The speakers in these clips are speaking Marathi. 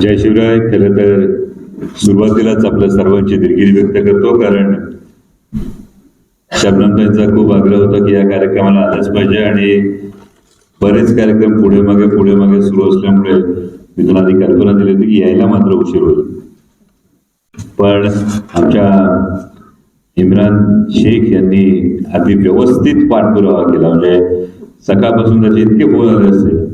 जय शिवराय. खरं तर सुरुवातीलाच आपल्या सर्वांची दिलगिरी व्यक्त करतो कारण शबनमताईंचा खूप आग्रह होता की या कार्यक्रमाला आलंच पाहिजे आणि बरेच कार्यक्रम पुढे मागे पुढे मागे सुरू असल्यामुळे मी तुला आधी कल्पना दिली होती की यायला मात्र उशीर होईल. पण आमच्या इम्रान शेख यांनी अगदी व्यवस्थित पाठपुरावा केला. म्हणजे सकाळपासून त्याचे इतके फोन आले असते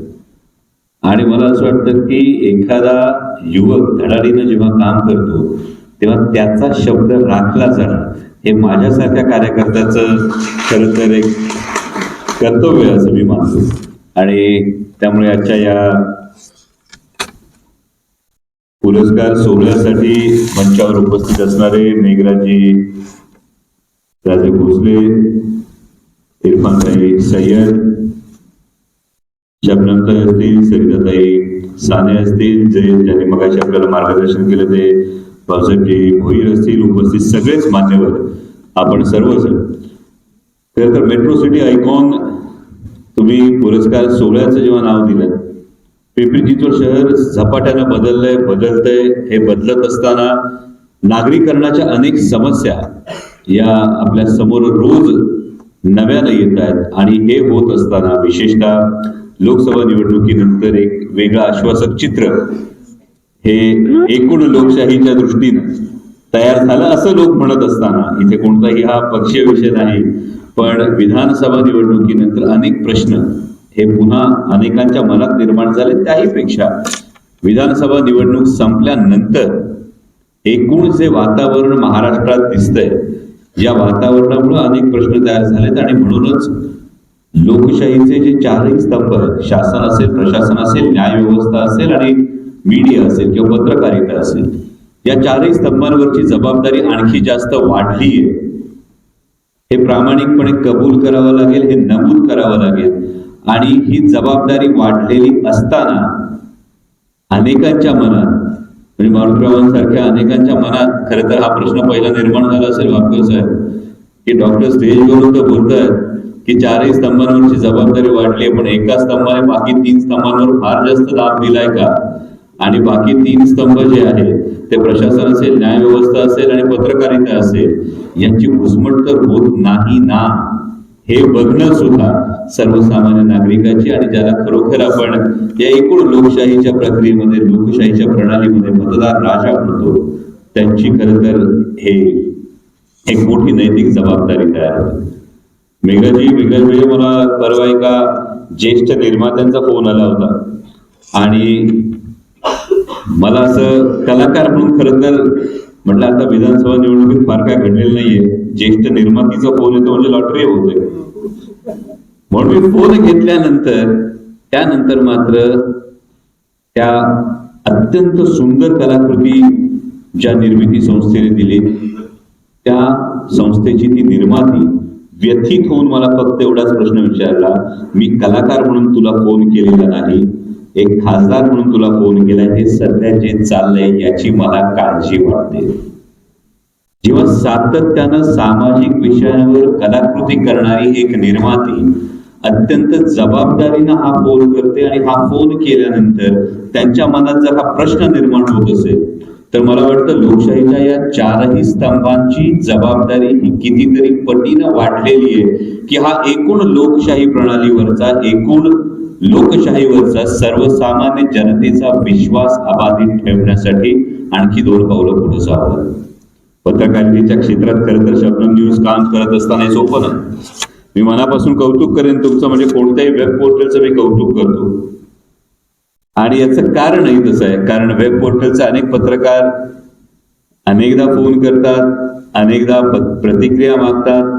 आणि मला असं वाटतं की एखादा युवक धडाडीनं जेव्हा काम करतो तेव्हा त्याचा शब्द राखला जाणं हे माझ्यासारख्या कार्यकर्त्याचं खरं तर एक कर्तव्य असं मी मानतो. आणि त्यामुळे आजच्या या पुरस्कार सोहळ्यासाठी मंचावर उपस्थित असणारे मेघराजी राजे भोसले इरफानताई सय्यद शबनमताई असतील सरिताताई साने असतील जे ज्यांनी मगाशी आपल्याला मार्गदर्शन केलं ते भाऊसाहेबजी भोईर असतील उपस्थित सगळेच मान्यवर आपण सर्वजण. खरं तर मेट्रो सिटी आयकॉन तुम्ही पुरस्कार सोहळ्याचं जेव्हा नाव दिलं पिंपरी चिंचवड शहर झपाट्यानं बदललंय बदलतंय हे बदलत असताना नागरीकरणाच्या अनेक समस्या या आपल्यासमोर रोज नव्यानं येत आहेत. आणि हे होत असताना विशेषतः लोकसभा निवडणुकीनंतर एक वेगळं आश्वासक चित्र हे एकूण लोकशाहीच्या दृष्टीनं तयार झालं असं लोक म्हणत असताना. इथे कोणताही हा पक्षीय विषय नाही पण विधानसभा निवडणुकीनंतर अनेक प्रश्न हे पुन्हा अनेकांच्या मनात निर्माण झाले. त्याही पेक्षा विधानसभा निवडणूक संपल्यानंतर एकूण जे वातावरण महाराष्ट्रात दिसतंय या वातावरणामुळे अनेक प्रश्न तयार झालेत आणि म्हणूनच लोकशाहीचे जे चारही स्तंभ आहेत शासन असेल प्रशासन असेल न्याय व्यवस्था असेल आणि मीडिया असेल किंवा पत्रकारिता असेल या चारही स्तंभांवरची जबाबदारी आणखी जास्त वाढली आहे हे प्रामाणिकपणे कबूल करावं लागेल हे नमूद करावं लागेल. आणि ही जबाबदारी वाढलेली असताना अनेकांच्या मनात म्हणजे मारुतीरावांसारख्या अनेकांच्या मनात खरं तर हा प्रश्न पहिला निर्माण झाला असेल वापकर साहेब की डॉक्टर स्टेजवरून तर बोलतायत की चारही स्तंभांवरची जबाबदारी वाढली आहे पण एका स्तंभाने बाकी तीन स्तंभांवर फार जास्त दाब दिलाय का? आणि बाकी तीन स्तंभ जे आहेत ते प्रशासन असेल न्याय व्यवस्था असेल आणि पत्रकारिता असेल यांची घुसमट तर होत नाही ना? हे बघणं सुद्धा सर्वसामान्य नागरिकाची आणि ज्याला खरोखर आपण या एकूण लोकशाहीच्या प्रक्रियेमध्ये लोकशाहीच्या प्रणालीमध्ये मतदार राजा म्हणतो त्यांची खरं तर हे एक मोठी नैतिक जबाबदारी तयार होते. मेघाजी मेघाजी मला परवा एका ज्येष्ठ निर्मात्यांचा फोन आला होता. आणि मला असं कलाकार म्हणून खरं तर म्हटलं आता विधानसभा निवडणुकीत फार काय घडलेलं नाहीये. ज्येष्ठ निर्मातीचा फोन येतो म्हणजे लॉटरी होते म्हणून मी फोन घेतल्यानंतर त्यानंतर मात्र त्या अत्यंत सुंदर कलाकृती ज्या निर्मिती संस्थेने दिली त्या संस्थेची ती निर्माती व्यथित होऊन मला फक्त एवढाच प्रश्न विचारला मी कलाकार म्हणून तुला फोन केलेला नाही एक खासदार म्हणून तुला फोन केलाय हे सध्या जे चाललंय याची मला काळजी वाटते. जेव्हा सातत्यानं सामाजिक विषयांवर कलाकृती करणारी एक निर्माती अत्यंत जबाबदारीनं हा फोन करते आणि हा फोन केल्यानंतर त्यांच्या मनात जर हा प्रश्न निर्माण होत असेल तर मला वाटतं लोकशाहीच्या या चारही स्तंभांची जबाबदारी ही कितीतरी पटीनं वाढलेली आहे की हा एकूण लोकशाही प्रणालीवरचा एकूण लोकशाहीवरचा सर्वसामान्य जनतेचा विश्वास अबाधित ठेवण्यासाठी आणखी दोन पावलं पुढे जावं पत्रकारितेच्या क्षेत्रात खरं तर शबनम न्यूज काम करत असताना सोपं नाही मी मनापासून कौतुक करेन तुमचं म्हणजे कोणत्याही वेब पोर्टलचं मी कौतुक करतो. आणि याचं कारणही तसं आहे. कारण वेब पोर्टलचे अनेक पत्रकार अनेकदा फोन करतात अनेकदा प्रतिक्रिया मागतात.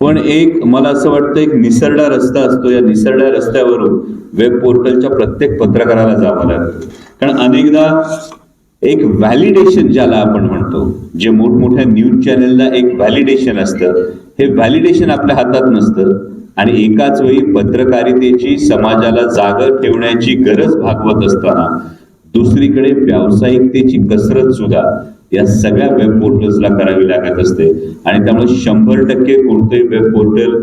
पण एक मला असं वाटतं एक निसरडा रस्ता असतो. या निसरड्या रस्त्यावरून वेब पोर्टलच्या प्रत्येक पत्रकाराला जावं लागतं. कारण अनेकदा एक व्हॅलिडेशन ज्याला आपण म्हणतो जे मोठमोठ्या न्यूज चॅनेलला एक व्हॅलिडेशन असतं. हे व्हॅलिडेशन आपल्या हातात नसतं. आणि एकाच वेळी पत्रकारितेची समाजाला जागर ठेवण्याची गरज भागवत असताना दुसरीकडे व्यावसायिकतेची कसरत सुद्धा या सगळ्या वेब पोर्टल्सला करावी लागत असते. आणि त्यामुळे शंभर टक्के कोणतेही वेब पोर्टल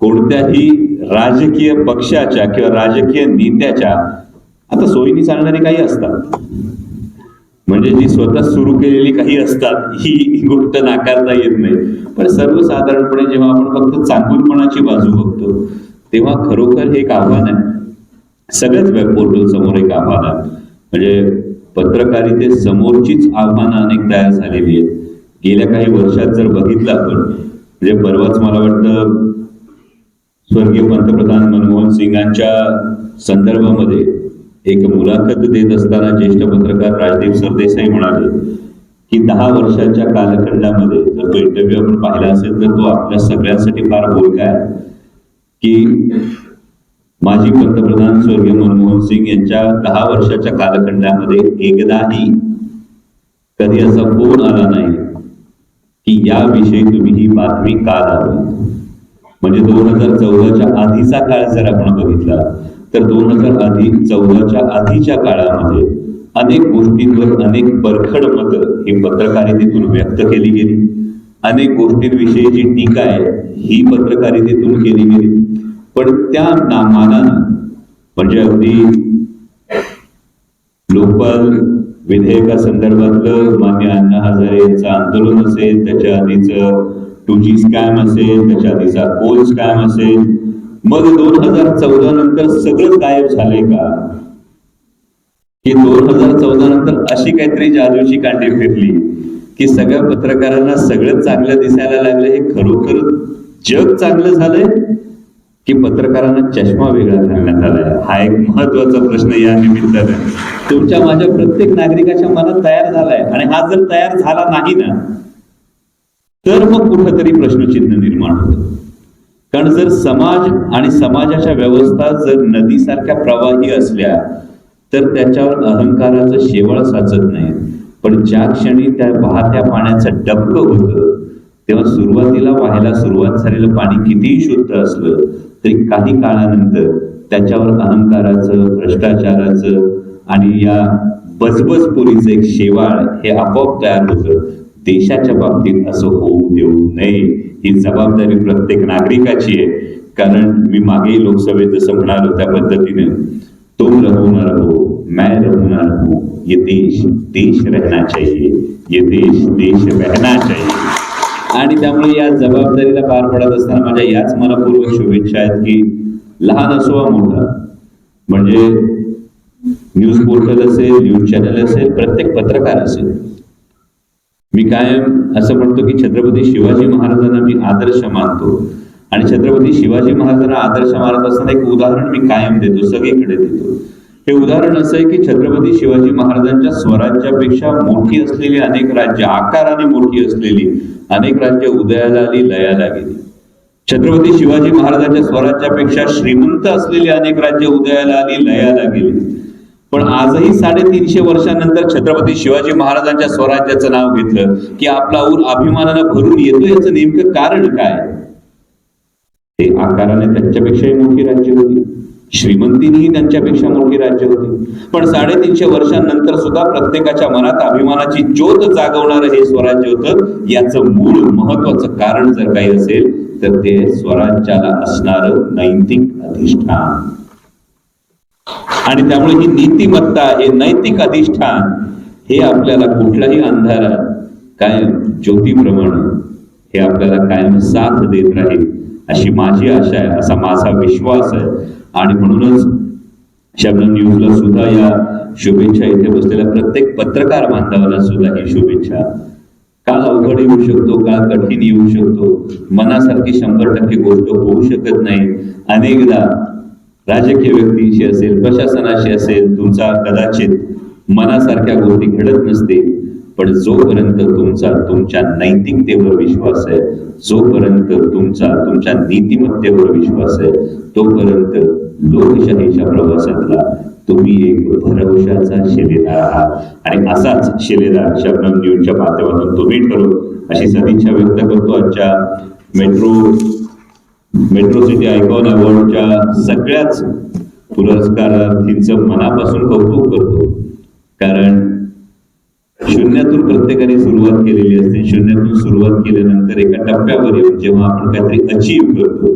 कोणत्याही राजकीय पक्षाच्या किंवा राजकीय नेत्याच्या आता सोयीनी चालणारे काही असतात. म्हणजे जी स्वतः सुरू केलेली काही असतात ही गोष्ट नाकारता येत नाही. पण सर्वसाधारणपणे जेव्हा आपण फक्त चांगुलपणाची बाजू बघतो तेव्हा खरोखर हे एक आव्हान आहे. सगळ्याच वेब पोर्टल समोर एक आव्हान आहे. म्हणजे पत्रकारिते समोरचीच आव्हानं अनेक तयार झालेली आहेत. गेल्या काही वर्षात जर बघितलं आपण म्हणजे परवाच मला वाटतं स्वर्गीय पंतप्रधान मनमोहन सिंगांच्या संदर्भामध्ये एक मुलाखत देत असताना ज्येष्ठ पत्रकार राजदीप सरदेसाई म्हणाले की दहा वर्षाच्या कालखंडामध्ये जर तो इंटरव्ह्यू आपण पाहिला असेल तर तो आपल्या सगळ्यांसाठी फार बोलका आहे. की माजी पंतप्रधान स्वर्गीय मनमोहन सिंग यांच्या दहा वर्षाच्या कालखंडामध्ये एकदाही कधी असा फोन आला नाही की याविषयी तुम्ही ही बातमी का लावली? म्हणजे दोन हजार चौदाच्या आधीचा काळ जर आपण बघितला तर दोन हजार आधी चौदाच्या आधीच्या काळामध्ये अनेक गोष्टींवर अनेक परखड मतं ही पत्रकारितेतून व्यक्त केली गेली. अनेक गोष्टींविषयी जी टीका आहे ही पत्रकारितेतून केली गेली. पण त्या नामानानं म्हणजे अगदी लोकपाल विधेयकासंदर्भातलं मान्य अण्णा हजारे यांचं आंदोलन असेल त्याच्या आधीचं टू जी स्कॅम असेल त्याच्या आधीचा कोल स्कॅम असेल मग दोन हजार चौदा नंतर सगळं गायब झालंय का? की दोन हजार चौदा नंतर अशी काहीतरी जादूची कांडी फिरली की सगळ्या पत्रकारांना सगळं चांगलं दिसायला लागलं हे खरोखर जग चांगलं झालंय? की पत्रकारांना चष्मा वेगळा घालण्यात आलाय? हा एक महत्त्वाचा प्रश्न या निमित्ताने. तुमच्या माझ्या प्रत्येक नागरिकाच्या मनात तयार झालाय. आणि हा जर तयार झाला नाही ना तर मग कुठंतरी प्रश्नचिन्ह निर्माण होतं. कारण जर समाज आणि समाजाच्या व्यवस्था जर नदीसारख्या प्रवाही असल्या तर त्याच्यावर अहंकाराचं शेवळ साचत नाही. पण ज्या क्षणी त्या वाहत्या पाण्याचं डबकं होतं तेव्हा सुरुवातीला व्हायला सुरुवात झालेलं पाणी कितीही शुद्ध असलं तरी काही काळानंतर त्याच्यावर अहंकाराचं भ्रष्टाचाराचं आणि या बजबजपुरीचं एक शेवाळ हे आपोआप तयार होतं. देशाच्या बाबतीत असं होऊ देऊ नये. ही जबाबदारी प्रत्येक नागरिकाची आहे. कारण मी मागे लोकसभेत जसं म्हणालो त्या पद्धतीने. तुम रहो न रहो मैं रहूं न रहो ये देश देश रहना चाहिए. ये देश देश रहना चाहिए. आणि त्यामुळे या जबाबदारीला पार पडत असताना माझ्या याच मनापूर्वक शुभेच्छा आहेत की लहान असो वा मोठा म्हणजे न्यूज पोर्टल असेल न्यूज चॅनल असेल प्रत्येक पत्रकार असेल मी कायम असं म्हणतो की छत्रपती शिवाजी महाराजांना मी आदर्श मानतो. आणि छत्रपती शिवाजी महाराजांना आदर्श मानत असताना एक उदाहरण मी कायम देतो सगळीकडे देतो. हे उदाहरण असं आहे की छत्रपती शिवाजी महाराजांच्या स्वराज्यापेक्षा मोठी असलेली अनेक राज्य आकाराने मोठी असलेली अनेक राज्य उदयाला आली लयाला गेली. छत्रपती शिवाजी महाराजांच्या स्वराज्यापेक्षा श्रीमंत असलेली अनेक राज्य उदयाला आली लयाला गेली. पण आजही साडेतीनशे वर्षानंतर छत्रपती शिवाजी महाराजांच्या स्वराज्याचं नाव घेतलं की आपला ऊर अभिमानानं भरून येतो याचं नेमकं कारण काय? ते आकाराने त्यांच्यापेक्षाही मोठी राज्य होती. श्रीमंतीनेही त्यांच्यापेक्षा मोठी राज्य होती. पण साडेतीनशे वर्षांनंतर सुद्धा प्रत्येकाच्या मनात अभिमानाची ज्योत जागवणारं हे स्वराज्य होतं. याचं मूळ महत्वाचं कारण जर काही असेल तर ते स्वराज्याला असणारं नैतिक अधिष्ठान. आणि त्यामुळे ही नीतिमत्ता हे नैतिक अधिष्ठान हे आपल्याला कुठल्याही अंधारात कायम ज्योतीप्रमाणे हे आपल्याला कायम साथ देत राहील अशी माझी आशा आहे असा माझा विश्वास आहे. आणि म्हणूनच शब्द न्यूजला सुद्धा या शुभेच्छा इथे बसलेल्या प्रत्येक पत्रकार बांधवाला सुद्धा ही शुभेच्छा. काळ अवघड येऊ शकतो काळ कठीण येऊ शकतो? मनासारखी शंभर टक्के गोष्ट होऊ शकत नाही. अनेकदा राजकीय व्यक्तींशी असेल प्रशासनाशी असेल तुमचा कदाचित मनासारख्या गोष्टी घडत नसते पण जोपर्यंत तुमचा तुमच्या नैतिकतेवर विश्वास आहे जोपर्यंत तुमचा तुमच्या नीतिमत्तेवर विश्वास आहे तोपर्यंत लोकशाहीच्या प्रवासातला तुम्ही एक भरवशाचा शिलेदार आहात. आणि असाच शिलेदार शबनम न्यूजच्या माध्यमातून तुम्ही ठरू अशी सदिच्छा व्यक्त करतो आजच्या मेट्रो मेट्रो सिटी आयकॉन अवॉर्डच्या सगळ्याच पुरस्कारार्थींचं मनापासून कौतुक करतो. कारण शून्यातून प्रत्येकाने सुरुवात केलेली असते. शून्यातून सुरुवात केल्यानंतर एका टप्प्यावर येऊन जेव्हा आपण काहीतरी अचीव करतो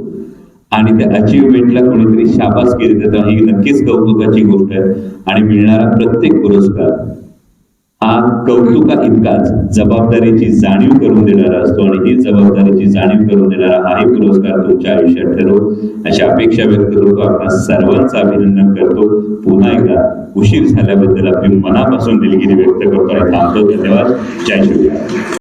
आणि त्या अचिव्हमेंटला कोणीतरी शाबास केली तर ही नक्कीच कौतुकाची गोष्ट आहे. आणि मिळणारा प्रत्येक पुरस्कार हा कौतुका इतकाच जबाबदारीची जाणीव करून देणारा असतो आणि ही जबाबदारीची जाणीव करून देणारा हाही पुरस्कार तुमच्या आयुष्यात ठरवू. अशी अपेक्षा व्यक्त करतो. आपण सर्वांचं अभिनंदन करतो. पुन्हा एकदा उशीर झाल्याबद्दल आपली मनापासून दिलगिरी व्यक्त करतो आणि थांबतो. धन्यवाद. जय शिवराय